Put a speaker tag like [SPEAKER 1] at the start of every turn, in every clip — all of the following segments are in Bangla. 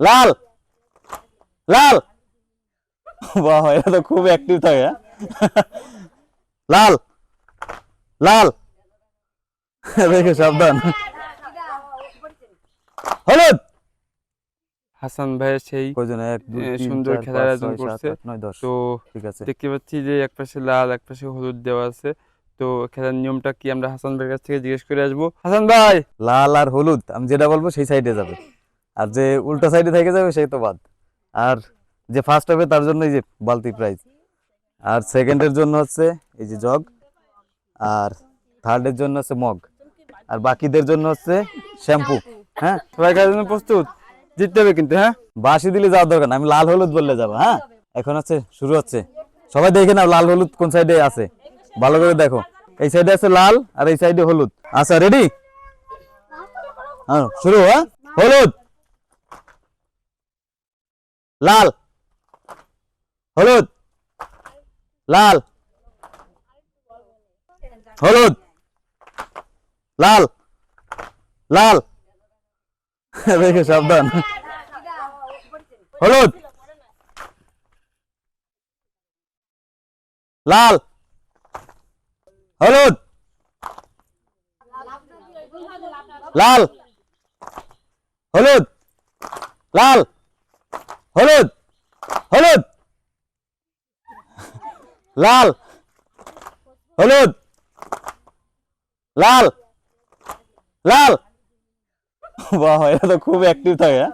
[SPEAKER 1] লাল। লাল। বাহ এটা তো খুব অ্যাক্টিভ থাকে হ্যাঁ? লাল। লাল। দেখে সাবধান। হলুদ।
[SPEAKER 2] হাসান ভাইয়ের সেই সুন্দর খেলার আয়োজন করছে। তো
[SPEAKER 1] ঠিক আছে।
[SPEAKER 2] দেখতে পাচ্ছি যে এক পাশে লাল এক পাশে হলুদ দেওয়া আছে। তো খেলার নিয়মটা কি? আমরা হাসান ভাইয়ের কাছ থেকে জিজ্ঞেস করে আসব। হাসান ভাই!
[SPEAKER 1] লাল আর হলুদ আমি যেটা বলব সেই সাইডে যাবে। আর যে উল্টো সাইডে থেকে যাবে সেই তো বাদ। আর যে ফার্স্ট হবে, তার জন্য এই যে বালতি প্রাইজ আর সেকেন্ডের জন্য হচ্ছে এই যে জগ আর থার্ডের জন্য হচ্ছে মগ আর বাকিদের জন্য হচ্ছে শ্যাম্পু হ্যাঁ?
[SPEAKER 2] সবাই খেলার জন্য প্রস্তুত? জিততে হবে কিন্তু হ্যাঁ?
[SPEAKER 1] বাসি দিলে যাওয়ার দরকার না, আমি লাল হলুদ বললে যাব হ্যাঁ? এখন হচ্ছে শুরু হচ্ছে। সবাই দেখে নাও লাল হলুদ কোন সাইডে আছে। ভালো করে দেখো। এই সাইডে আছে লাল আর এই সাইডে হলুদ। আচ্ছা রেডি হ্যাঁ শুরু হ্যাঁ? হলুদ! লাল। হলুদ। লাল। হলুদ। লাল। লাল। দেখে সাবধান। হলুদ। লাল। হলুদ। লাল। হলুদ। লাল। হলুদ হলুদ। লাল হলুদ। লাল লাল। বাহ, এটা তো খুব অ্যাক্টিভ থাকে হ্যাঁ?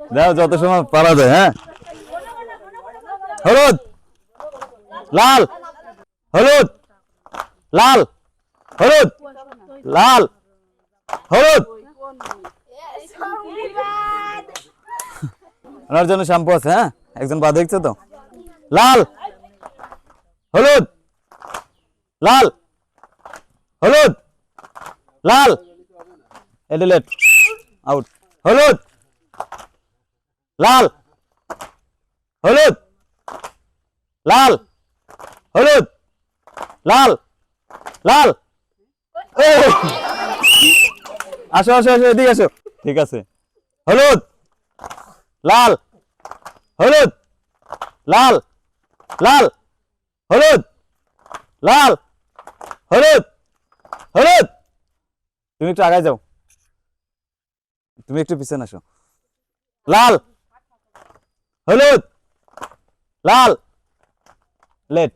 [SPEAKER 1] দেখো যত সময় পারা যায় হ্যাঁ? হলুদ, লাল হলুদ লাল হলুদ লাল, হলুদ। ওনার জন্য শ্যাম্পু আছে হ্যাঁ? একজন বাদ দেখছে তো। লাল! হলুদ! লাল! হলুদ! লাল! এডিলেট আউট হলুদ! লাল! হলুদ! লাল! হলুদ! লাল! লাল! আসো আসো আসো, এদিকে আসো। ঠিক আছে। হলুদ! লাল। হলুদ। লাল। লাল। হলুদ। লাল। হলুদ। হলুদ। তুমি একটু আগায় যাও। তুমি একটু পিছনে আসো। লাল। হলুদ। লাল। লেট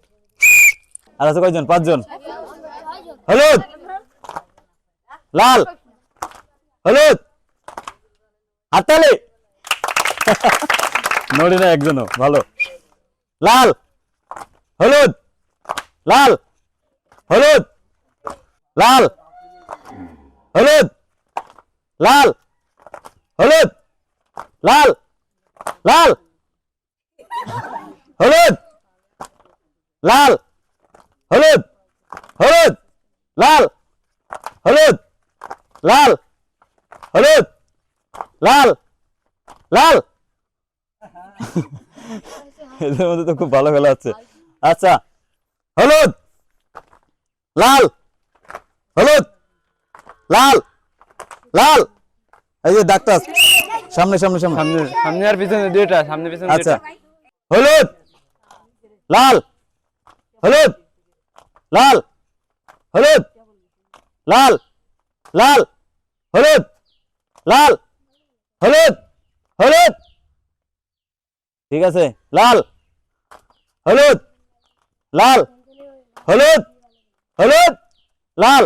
[SPEAKER 1] আর আছে কয়জন? পাঁচজন। হলুদ। লাল। হলুদ। হাততালি। নড়ি না, একজনও, ভালো। লাল, হলুদ লাল হলুদ লাল হলুদ লাল হলুদ, লাল লাল, হলুদ লাল, হলুদ হলুদ, লাল হলুদ লাল হলুদ, লাল লাল এদের মধ্যে তো খুব ভালো খেলা হচ্ছে। আচ্ছা হলুদ! লাল! হলুদ! লাল! লাল! এই যে ডাক্তার সামনে সামনে সামনে।
[SPEAKER 2] সামনে সামনে আর পিছনে দুইটা সামনে পিছনে
[SPEAKER 1] আচ্ছা। হলুদ! লাল! হলুদ! লাল! হলুদ! লাল! লাল! হলুদ! লাল! হলুদ! হলুদ! ঠিক আছে? লাল! হলুদ! লাল! হলুদ! হলুদ! লাল!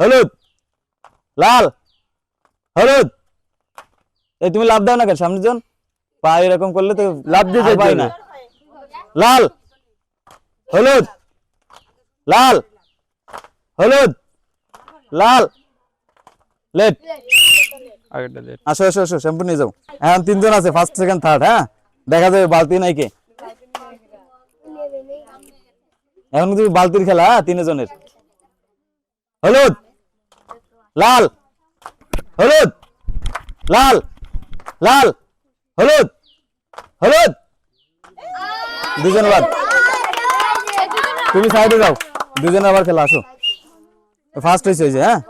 [SPEAKER 1] হলুদ! লাল! হলুদ! এই তুমি লাভ দাও না কেন? সামনের জন পা এরকম করলে তো
[SPEAKER 2] লাভ দিয়ে
[SPEAKER 1] আর পাই না। লাল! হলুদ! লাল! হলুদ! লাল! লেট! আসো আসো আসো শ্যাম্পু নিয়ে যাও। এখন তিনজন আছে ফার্স্ট সেকেন্ড থার্ড হ্যাঁ? দেখা যাবে বালতি নাই কে এখন কিন্তু বালতির খেলা হ্যাঁ তিনজনের। হলুদ! লাল! হলুদ! লাল! লাল! হলুদ! হলুদ! দুজন বাদ। তুমি সাইডে যাও। দুজনে আবার খেলা, আসো। ফার্স্ট হয়েছে হ্যাঁ?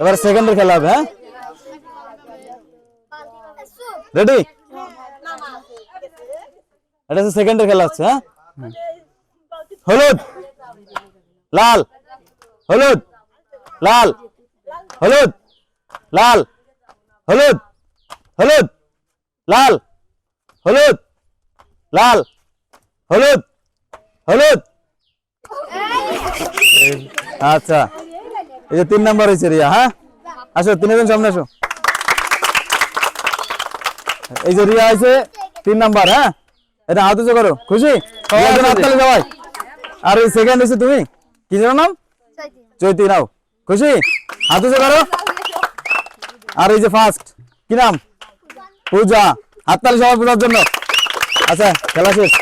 [SPEAKER 1] এবার সেকেন্ডের খেলা হবে হ্যাঁ? রেডি এটা হচ্ছে সেকেন্ডের খেলা হচ্ছে হ্যাঁ? হলুদ! লাল! হলুদ! লাল! হলুদ! লাল! হলুদ! হলুদ! লাল! হলুদ! লাল! হলুদ! হলুদ! আচ্ছা। এই যে তিন নাম্বার হয়েছে রিয়া হ্যাঁ? আসো তিনজন সামনে আসো। এই যে রিয়া আছে তিন নাম্বার হ্যাঁ? এটা হাত উঁচু করো খুশি? সবাই আর এই সেকেন্ড হয়েছে তুমি? কি যেন নাম? চৈতি নাও। খুশি? হাত উঁচু করো। আর এই যে ফার্স্ট কি নাম? পূজা। হাততালি সবাই পূজার জন্য। আচ্ছা খেলা শেষ।